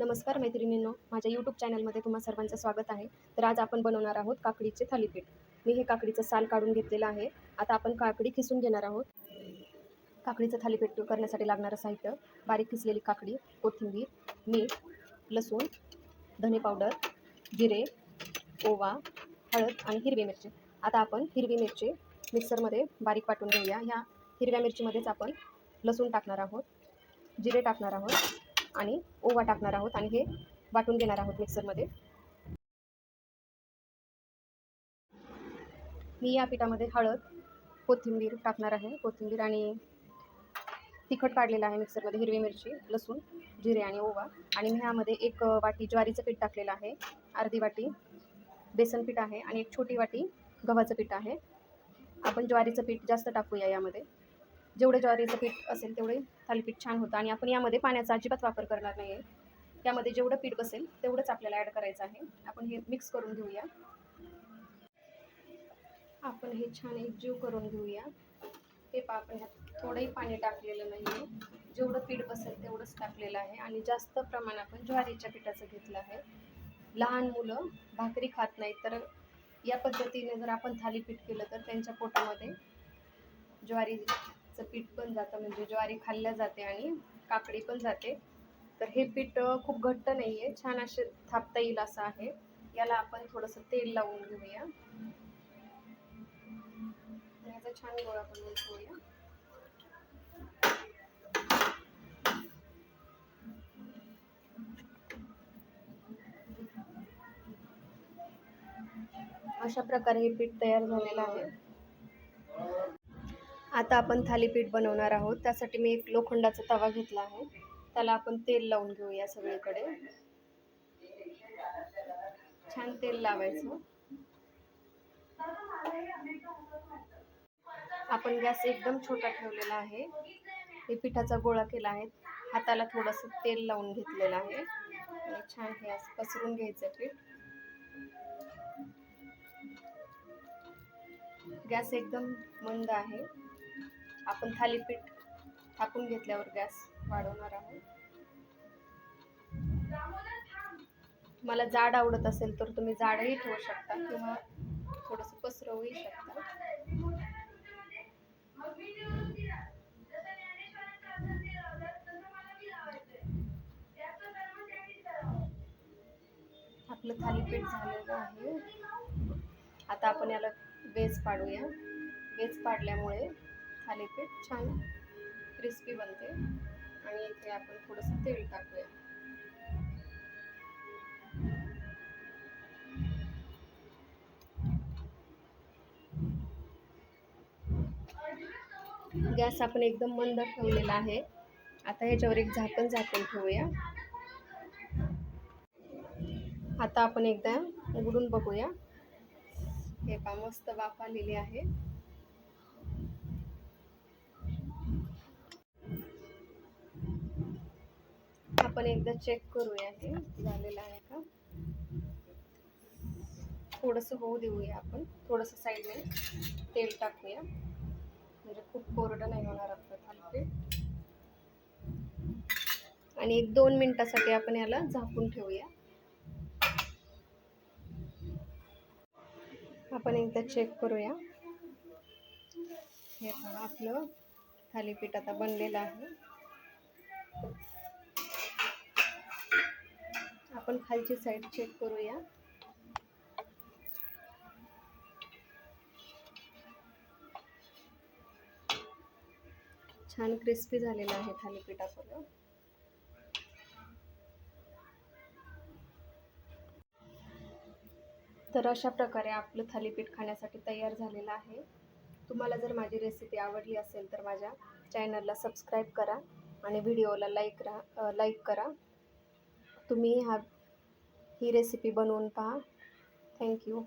नमस्कार मैत्रिणींनो माझ्या यूट्यूब चॅनलमध्ये तुम्हा सर्वांचं स्वागत आहे. तर आज आपण बनवणार आहोत काकडीचे थालीपीठ. मी हे काकडीचं साल काढून घेतलेलं आहे. आता आपण काकडी खिसून घेणार आहोत. काकडीचं थालीपीठ करण्यासाठी लागणारं साहित्य बारीक खिसलेली काकडी कोथिंबीर मीठ लसूण धने पावडर जिरे ओवा हळद आणि हिरवी मिरची. आता आपण हिरवी मिरची मिक्सरमध्ये बारीक वाटून घेऊया. ह्या हिरव्या मिरचीमध्येच आपण लसूण टाकणार आहोत. जिरे टाकणार आहोत. आणि ओवा टाकणार आहोत आणि हे वाटून घेणार आहोत मिक्सरमध्ये. मी या पिठामध्ये हळद कोथिंबीर टाकणार आहे. कोथिंबीर आणि तिखट काढलेलं आहे मिक्सरमध्ये हिरवी मिरची लसूण जिरे आणि ओवा. आणि मी ह्यामध्ये एक वाटी ज्वारीचं पीठ टाकलेलं आहे. अर्धी वाटी बेसन पीठ आहे आणि एक छोटी वाटी गव्हाचं पीठ आहे. आपण ज्वारीचं पीठ जास्त टाकूया यामध्ये. जेवढे ज्वारीचं पीठ असेल तेवढे थालीपीठ छान होतं आणि आपण यामध्ये पाण्याचा अजिबात वापर करणार नाही आहे यामध्ये जेवढं पीठ बसेल तेवढंच आपल्याला ॲड करायचं आहे. आपण हे मिक्स करून घेऊया. आपण हे छान एकजीव करून घेऊया. हे पा आपण ह्यात थोडंही पाणी टाकलेलं नाही आहे जेवढं पीठ बसेल तेवढंच टाकलेलं आहे. आणि जास्त प्रमाण आपण ज्वारीच्या पिठाचं घेतलं आहे. लहान मुलं भाकरी खात नाहीत तर या पद्धतीने जर आपण थालीपीठ केलं तर त्यांच्या पोटामध्ये ज्वारी ज्वारीचं पीठ पण जातं म्हणजे ज्वारी खाल्ल्या जाते आणि काकडी पण जाते. तर हे पीठ खूप घट्ट नाही आहे छान असे थापता येईल असं आहे. याला आपण थोडंसं तेल लावून घेऊया. याचा छान गोळा करून घेऊया. अशा प्रकारे हे पीठ तयार झालेलं आहे. आता आपण थालीपीठ बनवणार आहोत. त्यासाठी मी एक लोखंडाचा तवा घेतला आहे. त्याला आपण तेल लावून घेऊया सगळीकडे. छान तेल लावायचं. आपण गॅस एकदम छोटा ठेवलेला आहे. हे पिठाचा गोळा केला आहे. हाताला थोडंसं तेल लावून घेतलेलं आहे. छान हे असं पसरून घ्यायचं पीठ. गॅस एकदम मंद आहे. आपण थालीपीठ थापून घेतल्यावर गॅस वाढवणार आहोत. तुम्हाला जाड आवडत असेल तर तुम्ही जाडही ठेवू शकता किंवा थोडंसं पसरवूही शकता. आपलं थालीपीठ झालेलं आहे. आता आपण याला वेज पाडूया. वेज पाडल्यामुळे थालीपीठ छान क्रिस्पी बनते. आणि इथे आपण थोडंसं तेल टाकूया. गॅस आपण एकदम मंद ठेवलेला आहे. आता ह्याच्यावर एक झाकण झाकण ठेवूया. आता आपण एकदा उघडून बघूया. हे पा मस्त वाफ आलेली आहे. आपण एकदा चेक करूया हे. झालेलं आहे का? थोडंसं होऊ देऊया आपण. थोडंसं साईडने तेल टाकूया. म्हणजे खूप कोरडं नाही होणार आपलं थालीपीठ. आणि एक दोन मिनिटासाठी आपण याला झाकून ठेवूया. आपण एकदा चेक करूया. हे बघा आपलं थालीपीठ आता बनलेलं आहे. आपण खालची साईड चेक करूया. छान क्रिस्पी झालेलं आहे थालीपीठ आपलं. तर अशा प्रकारे आपलं थालीपीठ खाण्यासाठी तयार झालेलं आहे. तुम्हाला जर माझी रेसिपी आवडली असेल तर माझ्या चॅनलला सबस्क्राईब करा आणि व्हिडिओला लाईक रा लाईक करा. तुम्ही हा ही रेसिपी बनवून पहा. थँक्यू